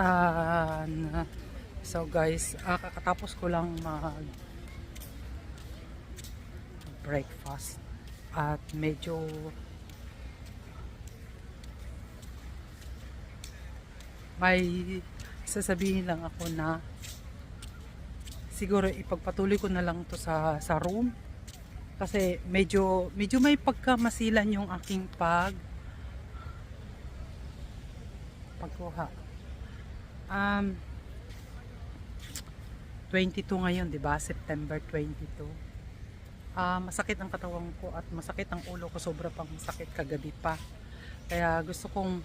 Na- so guys, ah, kakatapos ko lang mag breakfast at medyo may sasabihin lang ako na siguro ipagpatuloy ko na lang to sa sa room. Kasi medyo medyo may pagkamasilan yung aking pag pagkuha Um, 22 ngayon, 'di ba? September 22. Ah, masakit ang katawan ko at masakit ang ulo ko, sobra pang masakit kagabi pa. Kaya gusto kong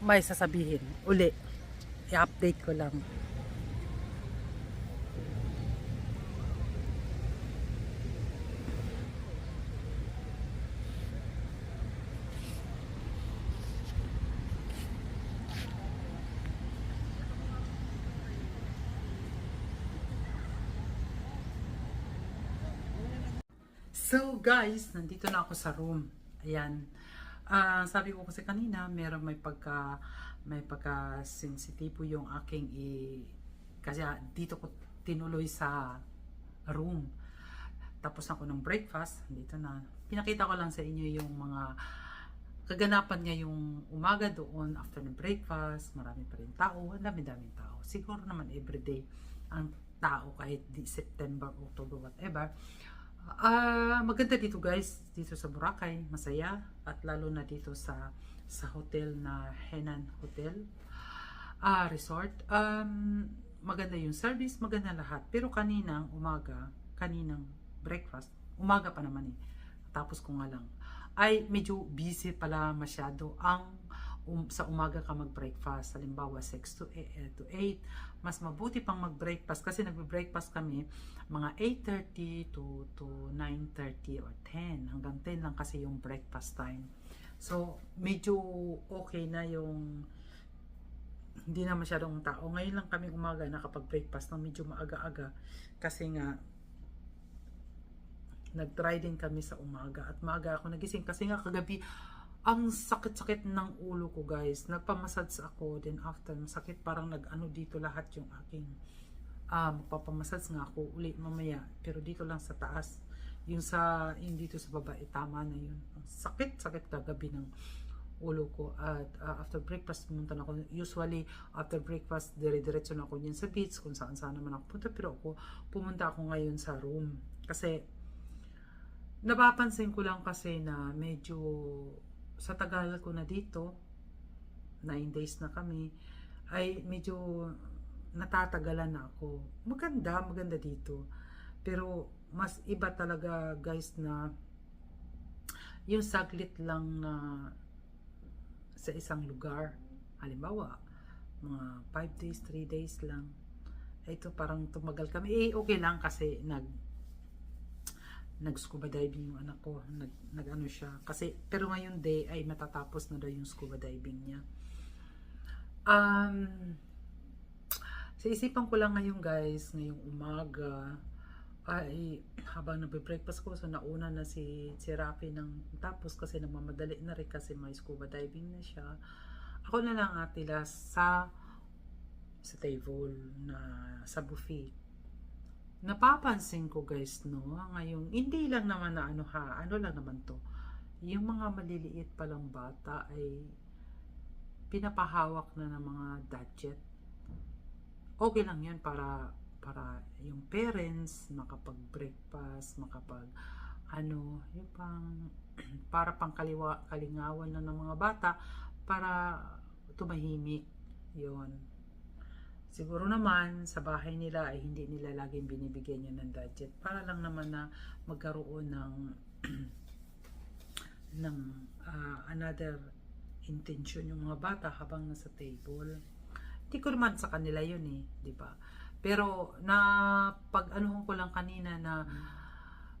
may sasabihin uli. I-update ko lang. So guys, nandito na ako sa room. Ayan. Ah, sabi ko kasi kanina, meron may pagka may pagka sensitibo yung aking i kasi ah, dito ko tinuloy sa room. Tapos ako ng breakfast, dito na. Pinakita ko lang sa inyo yung mga kaganapan niya yung umaga doon after ng breakfast, marami pa rin tao, ang dami-daming tao. Siguro naman everyday ang tao kahit di September, October, whatever. Ah, maganda dito guys, dito sa Boracay, masaya at lalo na dito sa sa hotel na Henan Hotel ah resort. Um, maganda yung service, maganda lahat. Pero kaninang umaga, kaninang breakfast, umaga pa naman eh. Tapos ko nga lang ay medyo busy pala masyado ang um, sa umaga ka mag-breakfast. Halimbawa 6 to 8, to 8. Mas mabuti pang mag-breakfast kasi nagbe-breakfast kami mga 8.30 to, to 9.30 or 10. Hanggang 10 lang kasi yung breakfast time. So, medyo okay na yung hindi na masyadong tao. Ngayon lang kami umaga nakapag-breakfast ng medyo maaga-aga kasi nga nag-try din kami sa umaga at maaga ako nagising kasi nga kagabi ang sakit-sakit ng ulo ko guys. Nagpamassage ako. Then after masakit. Parang nag-ano dito lahat yung aking ah magpapamassage nga ako uli mamaya. Pero dito lang sa taas. Yung sa yung dito sa baba eh, tama na yun. Ang sakit-sakit kagabi ng ulo ko. At ah, after breakfast pumunta na ako. Usually after breakfast dire-diretso na ako niyan sa beach kung saan saan naman ako punta. Pero ako pumunta ako ngayon sa room. Kasi napapansin ko lang kasi na medyo sa tagal ko na dito 9 days na kami ay medyo natatagalan na ako. Maganda maganda dito. Pero mas iba talaga guys na yung saglit lang na sa isang lugar. Halimbawa mga 5 days 3 days lang. Ito parang tumagal kami. Eh okay lang kasi nag nag-scuba diving yung anak ko. Nag, nag-ano siya. Kasi, pero ngayon day ay matatapos na daw yung scuba diving niya. Um, sa isipan ko lang ngayon guys, ngayong umaga, ay habang nagbe-breakfast ko, so nauna na si, si Rafi ng tapos kasi namamadali na rin kasi may scuba diving na siya. Ako na lang atila sa sa table na sa buffet napapansin ko guys no ngayong hindi lang naman na ano ha ano lang naman to. Yung mga maliliit palang bata ay pinapahawak na ng mga gadget. Okay lang yan para para yung parents makapag breakfast makapag ano yung pang para pang kaliwa, kalingawan na ng mga bata para tumahimik. Yon Siguro naman sa bahay nila ay hindi nila laging binibigyan yun ng gadget para lang naman na magkaroon ng ng ah, another intention yung mga bata habang nasa table. Hindi ko naman sa kanila yun eh, di ba? Pero na pag anuhon ko lang kanina na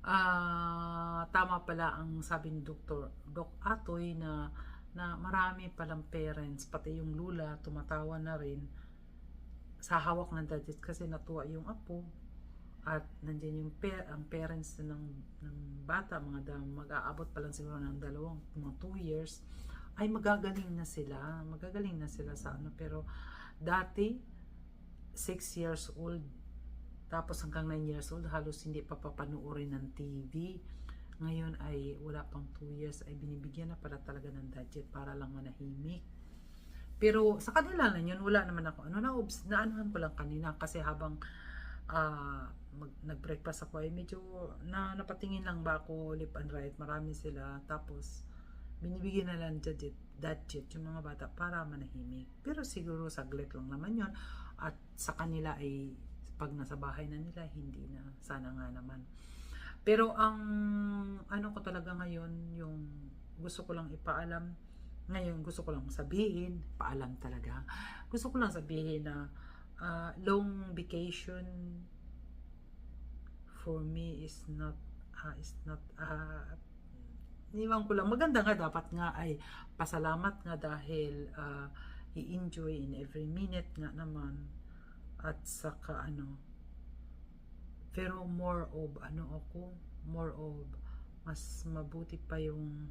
ah, tama pala ang sabi ni Dr. Doc Atoy na na marami palang parents, pati yung lula, tumatawa na rin sa hawak ng gadget kasi natuwa yung apo at nandiyan yung pa- ang parents ng, ng bata, mga da, mag-aabot pa lang siguro ng dalawang, mga 2 years, ay magagaling na sila. Magagaling na sila sa ano. Pero dati, 6 years old, tapos hanggang 9 years old, halos hindi pa papanuorin ng TV. Ngayon ay wala pang 2 years, ay binibigyan na pala talaga ng gadget para lang manahimik. Pero sa kanila lang yun, wala naman ako. Ano na, obs, naanuhan ko lang kanina kasi habang mag, nag-breakfast ako ay medyo na, napatingin lang ba ako lip and right. Marami sila. Tapos, binibigyan na lang gadget, gadget yung mga bata para manahimik. Pero siguro saglit lang naman yun. At sa kanila ay pag nasa bahay na nila, hindi na. Sana nga naman. Pero ang ano ko talaga ngayon, yung gusto ko lang ipaalam, ngayon gusto ko lang sabihin, paalam talaga. Gusto ko lang sabihin na ah, long vacation for me is not ah, is not ah, iniwan ko lang maganda nga dapat nga ay pasalamat nga dahil ah, i-enjoy in every minute nga naman at saka ano pero more of ano ako more of mas mabuti pa yung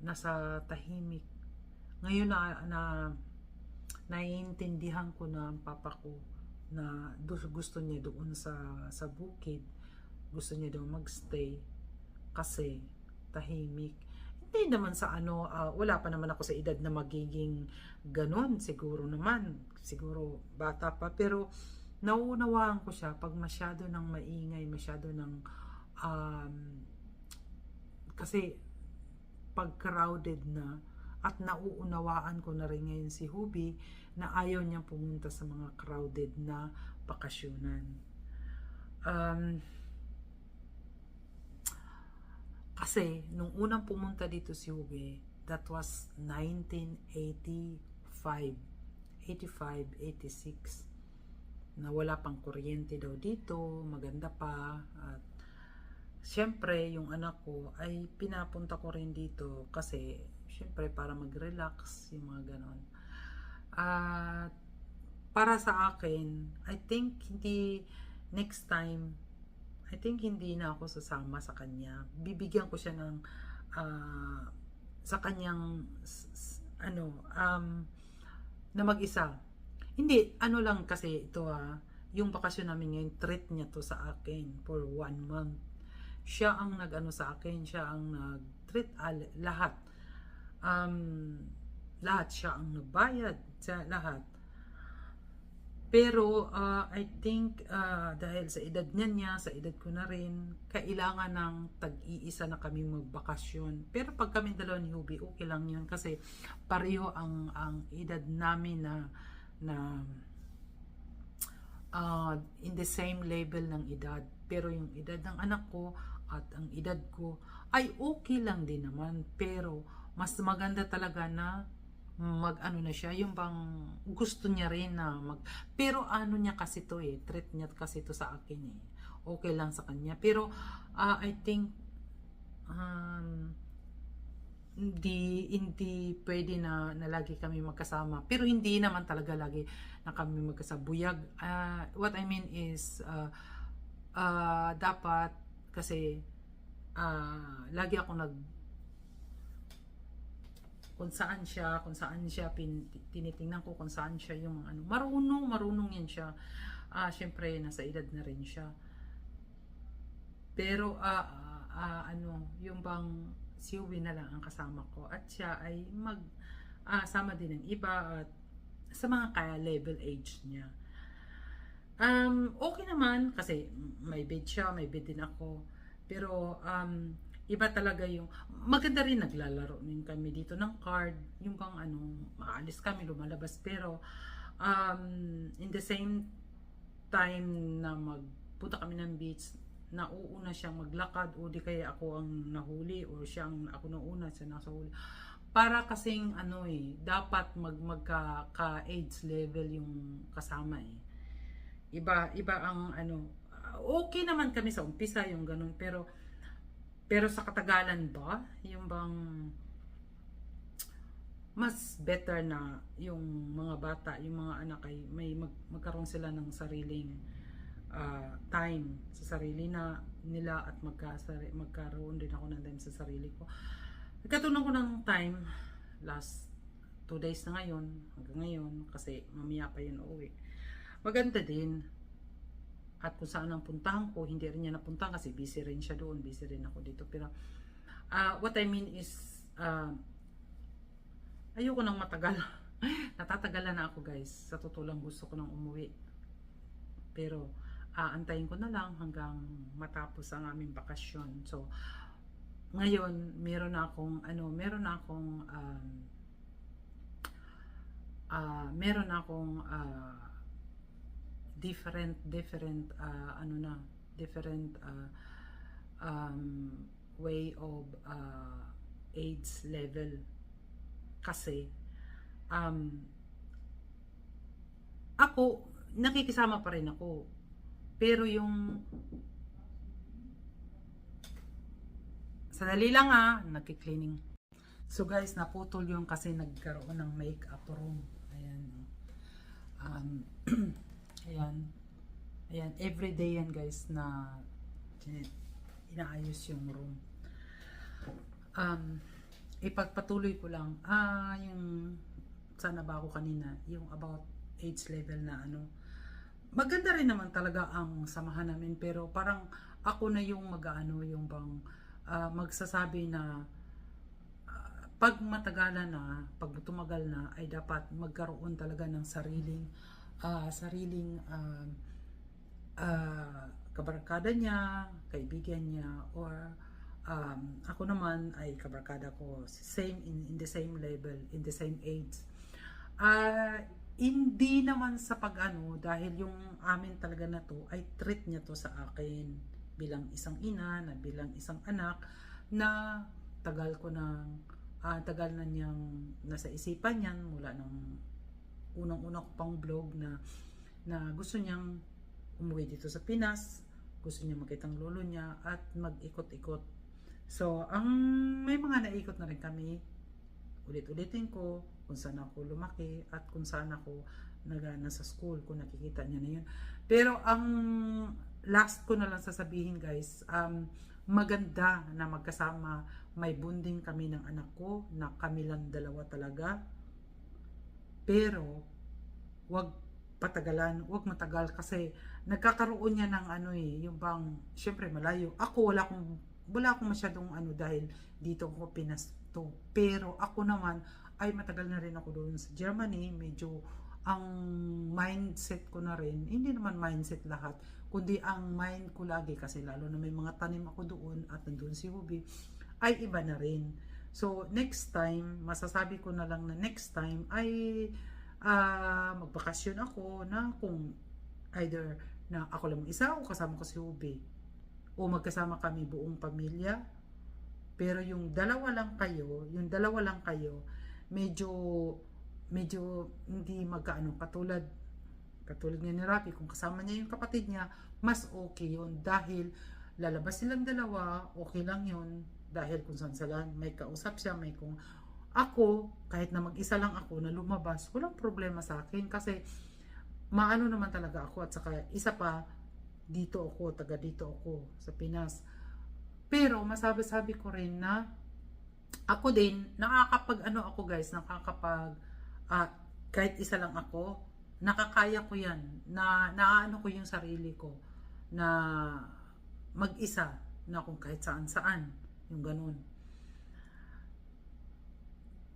nasa tahimik. Ngayon na, na naiintindihan ko na ang papa ko na gusto niya doon sa sa bukid. Gusto niya doon magstay kasi tahimik. Hindi naman sa ano ah, wala pa naman ako sa edad na magiging ganon. Siguro naman siguro bata pa. Pero nauunawaan ko siya pag masyado ng maingay masyado ng um, kasi pag crowded na at nauunawaan ko na rin ngayon si Hubi na ayaw niyang pumunta sa mga crowded na bakasyonan. Um, kasi nung unang pumunta dito si Hubi, that was 1985, 85, 86 na wala pang kuryente daw dito, maganda pa at Siyempre, yung anak ko ay pinapunta ko rin dito kasi siyempre para mag-relax, yung mga ganon. At para sa akin, I think hindi next time, I think hindi na ako sasama sa kanya. Bibigyan ko siya ng ah, sa kanyang ano, um, na mag-isa. Hindi, ano lang kasi ito ah, yung bakasyon namin ngayon, treat niya to sa akin for one month siya ang nag-ano sa akin, siya ang nag-treat al- lahat. Um, lahat siya ang nagbayad sa lahat. Pero uh, I think uh, dahil sa edad niya niya, sa edad ko na rin, kailangan ng tag-iisa na kami magbakasyon. Pero pag kami dalawa ni Hubi, okay lang yun kasi pareho ang ang edad namin na na uh, in the same level ng edad. Pero yung edad ng anak ko at ang edad ko ay okay lang din naman. Pero mas maganda talaga na mag ano na siya, yung bang gusto niya rin na mag pero ano niya kasi to eh, treat niya kasi to sa akin eh. Okay lang sa kanya. Pero ah, I think um, hindi hindi pwede na, na lagi kami magkasama. Pero hindi naman talaga lagi na kami magkasama. Buyag. ah, what I mean is uh, ah, dapat kasi ah, lagi ako nag kung saan siya, kung saan siya pin, tinitingnan ko kung saan siya yung ano, marunong, marunong yan siya. Ah, syempre nasa edad na rin siya. Pero ah, ah, ah, ano, yung bang si Uwi na lang ang kasama ko at siya ay mag ah, sama din ng iba at sa mga kaya level age niya. Um, okay naman kasi may bed siya, may bed din ako. Pero um, iba talaga yung maganda rin naglalaro din kami dito ng card. Yung kang ano maalis kami lumalabas. Pero um, in the same time na magpunta kami ng beach nauuna siyang maglakad. O di kaya ako ang nahuli o siya ang ako nauna siya nasa huli. Para kasing ano eh dapat mag magka ka age level yung kasama eh iba iba ang ano okay naman kami sa umpisa yung ganun pero pero sa katagalan ba yung bang mas better na yung mga bata, yung mga anak ay may mag, magkaroon sila ng sariling ah, time sa sarili na nila at magkasari, magkaroon din ako ng time sa sarili ko. Nagkatunan ko ng time last two days na ngayon hanggang ngayon kasi mamaya pa yun uuwi. Maganda din at kung saan ang puntahan ko, hindi rin niya napuntahan kasi busy rin siya doon, busy rin ako dito. Pero ah, what I mean is ah, ayoko nang matagal. Natatagalan na ako guys. Sa totoo gusto ko nang umuwi. Pero aantayin ko na lang hanggang matapos ang aming bakasyon. So ngayon meron na akong ano, meron na akong um, ah, meron na akong ah, different different ah, ano na different ah, um, way of ah, AIDS level kasi um, ako nakikisama pa rin ako pero yung Sandali lang ha, nagki-cleaning. So guys, naputol yung kasi nagkaroon ng makeup room. Ayan. Um, ayan. Ayan, everyday yan guys na inaayos yung room. Um, ipagpatuloy ko lang. Ah, yung sana ba ako kanina, yung about age level na ano. Maganda rin naman talaga ang samahan namin pero parang ako na yung mag-ano, yung bang ah, magsasabi na ah, pag matagalan na, pag tumagal na, ay dapat magkaroon talaga ng sariling ah, sariling um, ah, kabarkada niya, kaibigan niya, or um, ako naman ay kabarkada ko, same in, in the same level, in the same age. Ah, hindi naman sa pag-ano, dahil yung amin talaga na to, ay treat niya to sa akin bilang isang ina, na bilang isang anak, na tagal ko nang, ah, tagal na niyang nasa isipan niyan mula nung unang-una ko pang vlog na na gusto niyang umuwi dito sa Pinas, gusto niya makita ang lolo niya at mag-ikot-ikot. So, ang may mga naikot na rin kami, ulit-ulitin ko kung saan ako lumaki at kung saan ako nagana sa school, kung nakikita niya na yun. Pero ang last ko na lang sasabihin guys, um, maganda na magkasama, may bonding kami ng anak ko, na kami lang dalawa talaga. Pero, wag patagalan, wag matagal kasi nagkakaroon niya ng ano eh, yung bang, syempre malayo. Ako wala akong, wala akong masyadong ano dahil dito ko pinasto. Pero ako naman, ay matagal na rin ako doon sa Germany, medyo ang mindset ko na rin, hindi naman mindset lahat, kundi ang mind ko lagi kasi lalo na may mga tanim ako doon at nandun si Hubi, ay iba na rin. So, next time, masasabi ko na lang na next time ay ah magbakasyon ako na kung either na ako lang isa o kasama ko si Hubi o magkasama kami buong pamilya. Pero yung dalawa lang kayo yung dalawa lang kayo medyo medyo hindi magkaano katulad katulad nga ni Rafi kung kasama niya yung kapatid niya mas okay yun. Dahil lalabas silang dalawa okay lang yun dahil kung saan sila may kausap siya may kung ako kahit na mag-isa lang ako na lumabas walang problema sa akin. Kasi maano naman talaga ako at saka isa pa dito ako taga dito ako sa Pinas. Pero masabi-sabi ko rin na ako din nakakapag ano ako guys nakakapag ah, kahit isa lang ako nakakaya ko yan na naano ko yung sarili ko na mag-isa na kung kahit saan saan yung ganun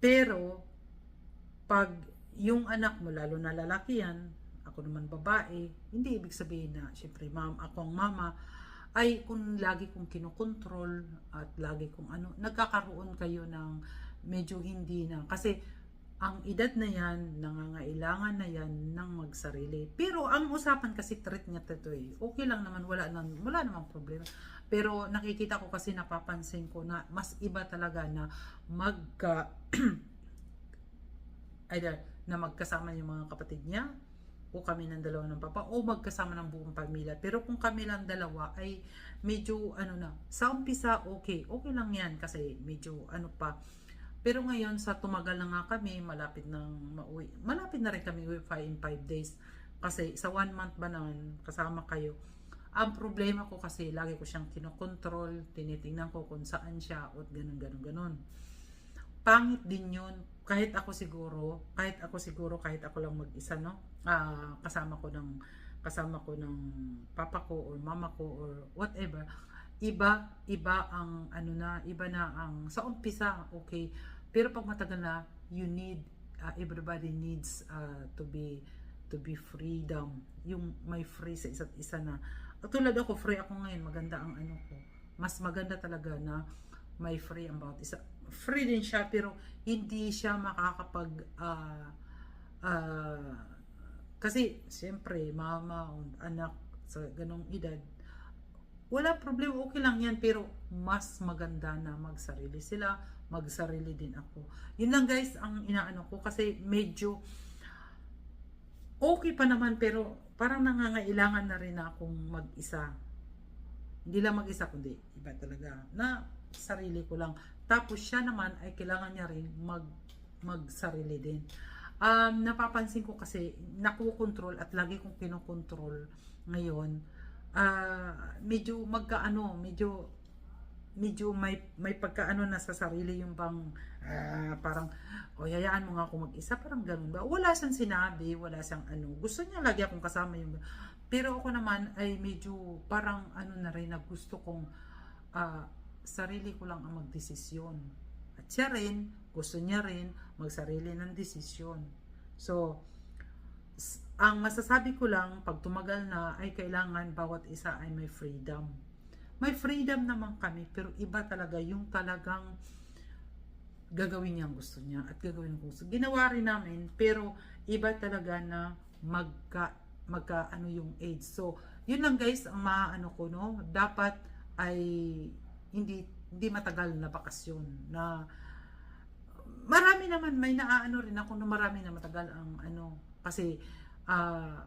pero pag yung anak mo lalo na lalaki yan ako naman babae hindi ibig sabihin na syempre ma'am ako ang mama ay kung lagi kong kinokontrol at lagi kong ano nagkakaroon kayo ng medyo hindi na kasi ang edad na yan, nangangailangan na yan ng magsarili. Pero ang usapan kasi treat niya to eh. Okay lang naman, wala, nang, wala namang problema. Pero nakikita ko kasi napapansin ko na mas iba talaga na magka either na magkasama yung mga kapatid niya o kami ng dalawa ng papa o magkasama ng buong pamilya. Pero kung kami lang dalawa ay medyo ano na, sa umpisa okay, okay lang yan kasi medyo ano pa. Pero ngayon sa tumagal na nga kami, malapit nang mauwi. Malapit na rin kami uwi in 5 days. Kasi sa one month ba naman kasama kayo. Ang problema ko kasi lagi ko siyang kinokontrol, tinitingnan ko kung saan siya at ganun ganun ganun. Pangit din yun. Kahit ako siguro, kahit ako siguro, kahit ako lang mag-isa, no? Ah, kasama ko ng kasama ko ng papa ko or mama ko or whatever. Iba, iba ang ano na, iba na ang sa umpisa, okay. Pero pag matagal na, you need uh, everybody needs uh, to be to be freedom. Yung may free sa isa't isa na. Tulad ako, free ako ngayon, maganda ang ano ko. Mas maganda talaga na may free bawat isa. Free din siya pero hindi siya makakapag ah, ah, kasi siyempre mama anak sa ganong edad wala problema okay lang yan pero mas maganda na magsarili sila magsarili din ako yun lang guys ang inaano ko kasi medyo okay pa naman pero parang nangangailangan na rin akong mag-isa. Hindi lang mag-isa kundi iba talaga na sarili ko lang. Tapos siya naman ay kailangan niya rin mag magsarili din. Um, napapansin ko kasi nakukontrol at lagi kong kinokontrol ngayon. Ah medyo magkaano medyo medyo may may pagkaano na sa sarili yung bang ah, parang o hayaan mo nga ako mag-isa parang ganun ba? Wala siyang sinabi wala siyang ano. Gusto niya lagi akong kasama yung pero ako naman ay medyo parang ano na rin na gusto kong ah, sarili ko lang ang magdesisyon. At siya rin gusto niya rin magsarili ng desisyon. So ang masasabi ko lang pag tumagal na ay kailangan bawat isa ay may freedom may freedom naman kami pero iba talaga yung talagang gagawin niya ang gusto niya at gagawin ko gusto. Ginawa rin namin pero iba talaga na magka magka ano yung age. So, yun lang guys ang maano ko no. Dapat ay hindi hindi matagal na bakasyon na marami naman may naaano rin ako na marami na matagal ang ano kasi ah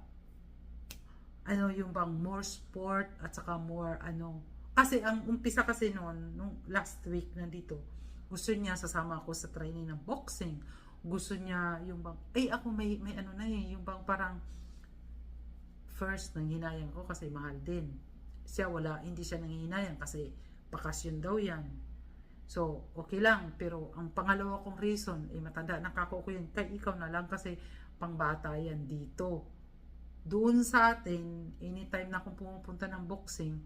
ano yung bang more sport at saka more ano kasi ang umpisa kasi noon nung last week nandito gusto niya sasama ako sa training ng boxing. Gusto niya yung bang ay ako may may ano na eh yung bang parang first nang hinayang ko kasi mahal din. Siya wala hindi siya nanghihinayang kasi bakasyon daw yan. So okay lang pero ang pangalawa kong reason eh matanda na kako ko yun. Kay ikaw na lang kasi pangbata yan dito. Doon sa atin anytime na akong pumupunta ng boxing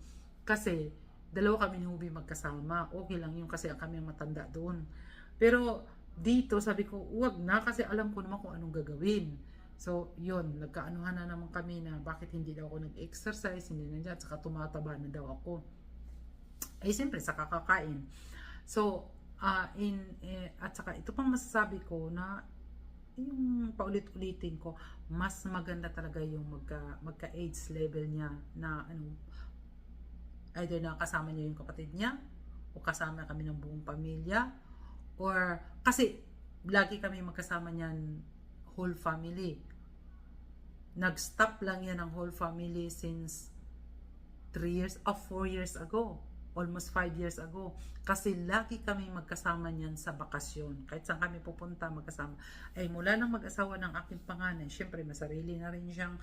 kasi dalawa kami ni Hubi magkasama. Okay lang yun kasi kami ang matanda doon. Pero dito sabi ko, wag na kasi alam ko naman kung anong gagawin. So, yun, nagkaanuhan na naman kami na bakit hindi daw ako nag-exercise, hindi na dyan, saka tumataba na daw ako. Eh, siyempre, sa kakakain. So, ah, in, eh, at saka ito pang masasabi ko na yung paulit-ulitin ko, mas maganda talaga yung magka, magka-AIDS level niya na ano, either na kasama niya yung kapatid niya o kasama kami ng buong pamilya or kasi lagi kami magkasama niyan whole family. Nag-stop lang yan ang whole family since 3 years of 4 years ago. Almost 5 years ago. Kasi lagi kami magkasama niyan sa bakasyon. Kahit saan kami pupunta magkasama. Ay mula nang mag-asawa ng aking panganay syempre masarili na rin siyang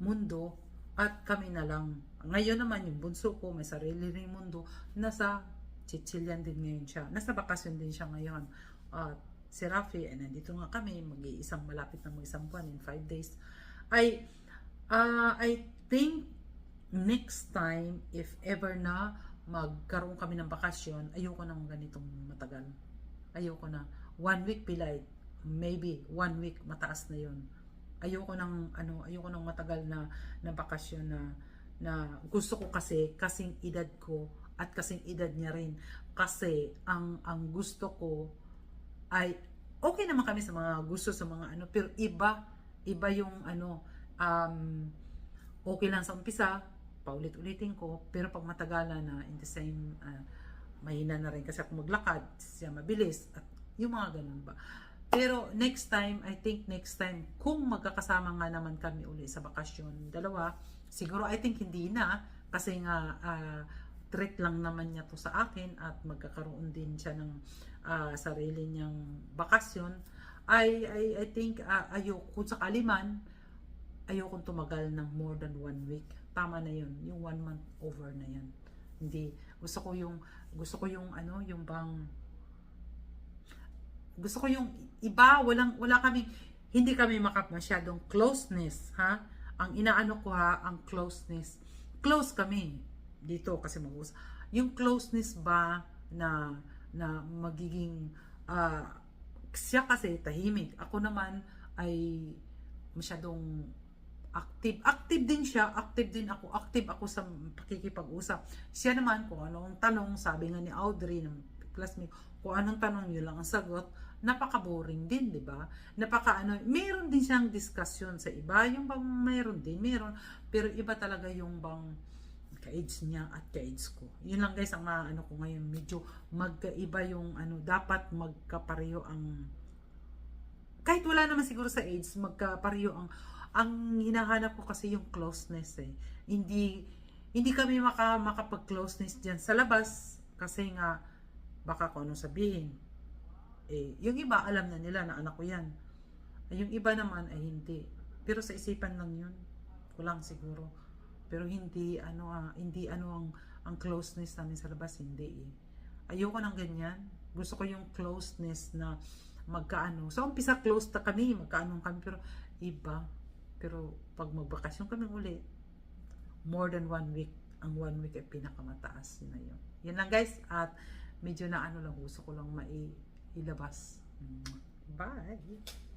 mundo at kami na lang. Ngayon naman yung bunso ko, may sarili rin mundo, nasa Chichilian din ngayon siya. Nasa bakasyon din siya ngayon. At si Rafi, eh, nandito nga kami, mag-iisang malapit na mag-isang buwan in 5 days. I, uh, I think next time, if ever na magkaroon kami ng bakasyon, ayoko nang ganitong matagal. Ayoko na. One week pilay, maybe one week mataas na yun ayoko nang ano ayoko nang matagal na na bakasyon na na gusto ko kasi kasing edad ko at kasing edad niya rin. Kasi ang ang gusto ko ay okay naman kami sa mga gusto sa mga ano pero iba iba yung ano um, okay lang sa umpisa paulit-ulitin ko pero pag matagalan na in the same uh, mahina na rin kasi ako maglakad siya mabilis at yung mga ganun ba Pero next time, I think next time, kung magkakasama nga naman kami uli sa bakasyon, dalawa, siguro I think hindi na, kasi nga ah, treat lang naman niya to sa akin at magkakaroon din siya ng ah, sarili niyang bakasyon. I, I, I think uh, ayoko, kung sakali man, ayokong tumagal ng more than one week. Tama na yun, yung one month over na yan. Hindi, gusto ko yung, gusto ko yung ano, yung bang, gusto ko yung iba, walang, wala kami, hindi kami maka masyadong closeness, ha? Ang inaano ko ha, ang closeness. Close kami dito kasi mag Yung closeness ba na na magiging ah, siya kasi tahimik. Ako naman ay masyadong active. Active din siya, active din ako. Active ako sa pakikipag-usap. Siya naman, kung anong tanong, sabi nga ni Audrey, ng classmate, kung anong tanong yun lang ang sagot, napaka-boring din, di ba? Napaka ano, meron din siyang discussion sa iba, yung bang meron din, meron, pero iba talaga yung bang ka-age niya at ka-age ko. Yun lang guys, ang ano ko ngayon, medyo magkaiba yung ano, dapat magkapareho ang kahit wala naman siguro sa age, magkapareho ang ang hinahanap ko kasi yung closeness eh. Hindi hindi kami maka, makapag-closeness diyan sa labas kasi nga baka kung anong sabihin. Eh, yung iba alam na nila na anak ko yan. Yung iba naman ay hindi. Pero sa isipan lang yun. Kulang siguro. Pero hindi ano ah, hindi ano ang ang closeness namin sa labas hindi eh. Ayoko ng ganyan. Gusto ko yung closeness na magkaano. So umpisa close na kami, magkaano kami pero iba. Pero pag magbakasyon kami uli, more than one week, ang one week ay pinakamataas. Na yun. Yun lang guys. At medyo na ano lang, gusto ko lang ilabas. Hum. Bye!